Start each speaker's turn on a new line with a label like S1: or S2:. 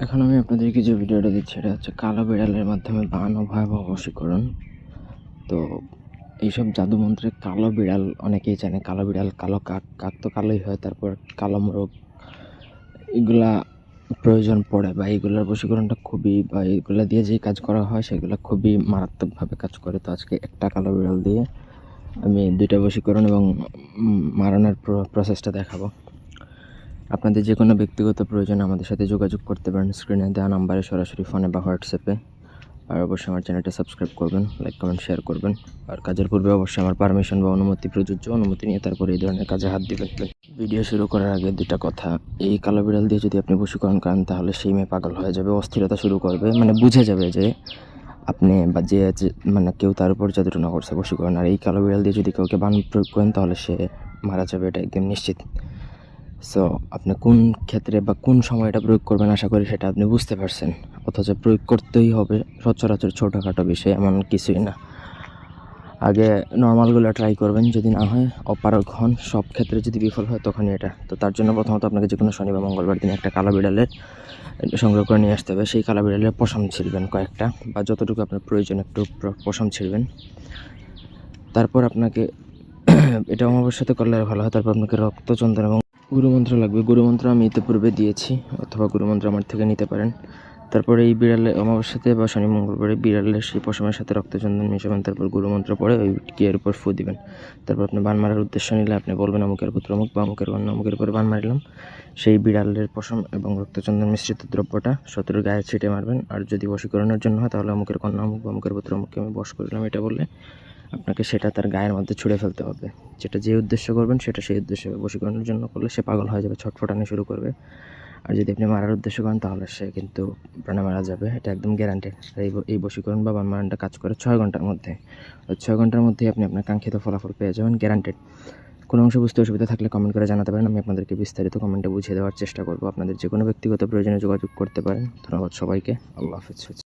S1: এখন আমি আপনাদেরকে যে ভিডিওটা দিচ্ছি। এটা হচ্ছে কালো বিড়ালের মাধ্যমে বানানো ভয়াবহ বশীকরণ। তো এইসব জাদুমন্ত্রে কালো বিড়াল, অনেকেই জানে কালো বিড়াল, কালো কাক কাক তো কালোই হয়, তারপর কালো মোরগ। এগুলা প্রয়োজন পড়ে বা এইগুলোর বশীকরণটা খুবই বা এইগুলা দিয়ে যেই কাজ করা হয়, সেগুলো খুবই মারাত্মকভাবে কাজ করে। তো আজকে একটা কালো বিড়াল দিয়ে আমি দুইটা বশীকরণ এবং মারানোর প্রসেসটা দেখাবো। আপনাদের যে কোনো ব্যক্তিগত প্রয়োজনে আমাদের সাথে যোগাযোগ করতে পারেন। স্ক্রিনে দেওয়া নাম্বারে সরাসরি ফোনে বা হোয়াটসঅ্যাপে আর অবশ্যই আমার চ্যানেলটা সাবস্ক্রাইব করবেন লাইক কমেন্ট শেয়ার করবেন। আর কাজের পূর্বে অবশ্যই আমার পারমিশন বা অনুমতি, প্রযোজ্য অনুমতি নিয়ে তারপরে এই ধরনের কাজে হাত দিবেন। ভিডিও শুরু করার আগে দুটা কথা। এই কালো বিড়াল দিয়ে যদি আপনি বশীকরণ করেন, তাহলে সেই মেয়ে পাগল হয়ে যাবে, অস্থিরতা শুরু করবে। মানে বুঝে যাবে যে আপনি বা যে মানে কেউ তার উপর জাদুটনা করছে বশীকরণ আর এই কালো বিড়াল দিয়ে যদি কাউকে বান প্রয়োগ করেন, তাহলে সে মারা যাবে, এটা একদম নিশ্চিত। সো আপনি কোন ক্ষেত্রে বা কোন সময় এটা প্রয়োগ করবেন আশা করি সেটা আপনি বুঝতে পারছেন। অথচ প্রয়োগ করতেই হবে সচরাচর ছোটোখাটো বিষয় এমন কিছুই না। আগে নর্মালগুলো ট্রাই করবেন যদি না হয়, অপারগ হন। সব ক্ষেত্রে যদি বিফল হয় তখনই এটা। তো তার জন্য প্রথমত আপনাকে যে কোনো শনি বা মঙ্গলবার দিন একটা কালো বিড়ালের সংগ্রহ করে নিয়ে আসতে হবে। সেই কালো বিড়ালের পশম ছিঁড়বেন কয়েকটা বা যতটুকু আপনার প্রয়োজন একটু পশম ছিঁড়বেন। তারপর আপনাকে এটা অমাবস্যাতে করলে ভালো হয়। তারপর আপনাকে রক্তচন্দন এবং গুরুমন্ত্র লাগবে। গুরুমন্ত্র আমি ইতিপূর্বে দিয়েছি, অথবা গুরুমন্ত্র আমার থেকে নিতে পারেন। তারপরে এই বিড়ালে অমাবস্যাতে বা শনি মঙ্গলবারে বিড়ালের সেই পশমের সাথে রক্তচন্দন মিশাবেন, তারপর গুরুমন্ত্র পড়ে ওই কিয়ের উপর ফু দিবেন। তারপর আপনি বান মারার উদ্দেশ্য নিলে আপনি বলবেন অমুকের পুত্র অমুক বা অমুকের কন্যা অমুকের উপরে বান মারিলাম। সেই বিড়ালের পশম এবং রক্তচন্দন মিশ্রিত দ্রব্যটা শত্রুর গায়ে ছিটে মারবেন। আর যদি বশীকরণের জন্য হয় তাহলে অমুকের কন্যা অমুক বা অমুকের পুত্র অমুককে আমি বশ করলাম, এটা বললে আপনাকে সেটা তার গায়ের মধ্যে ছুঁড়ে ফেলতে হবে। যেটা যে উদ্দেশ্য করবেন, সেটা সেই উদ্দেশ্যে বশীকরণের জন্য করলে সে পাগল হয়ে যাবে, ছটফটানো শুরু করবে। আর যদি আপনি মারার উদ্দেশ্য করেন, তাহলে সে কিন্তু প্রাণে মারা যাবে। এটা একদম গ্যারান্টেড এই এই বশীকরণ বা বানমারানটা কাজ করে ছয় ঘণ্টার মধ্যে। ছয় ঘণ্টার মধ্যেই আপনি আপনার কাঙ্ক্ষিত ফলাফল পেয়ে যাবেন গ্যারান্টেড কোনো অংশ বুঝতে অসুবিধা থাকলে কমেন্ট করে জানাতে পারেন। আমি আপনাদেরকে বিস্তারিত কমেন্টে বুঝিয়ে দেওয়ার চেষ্টা করব। আপনাদের যে কোনো ব্যক্তিগত প্রয়োজনে যোগাযোগ করতে পারেন। ধন্যবাদ সবাইকে। আল্লাহ হাফিজ।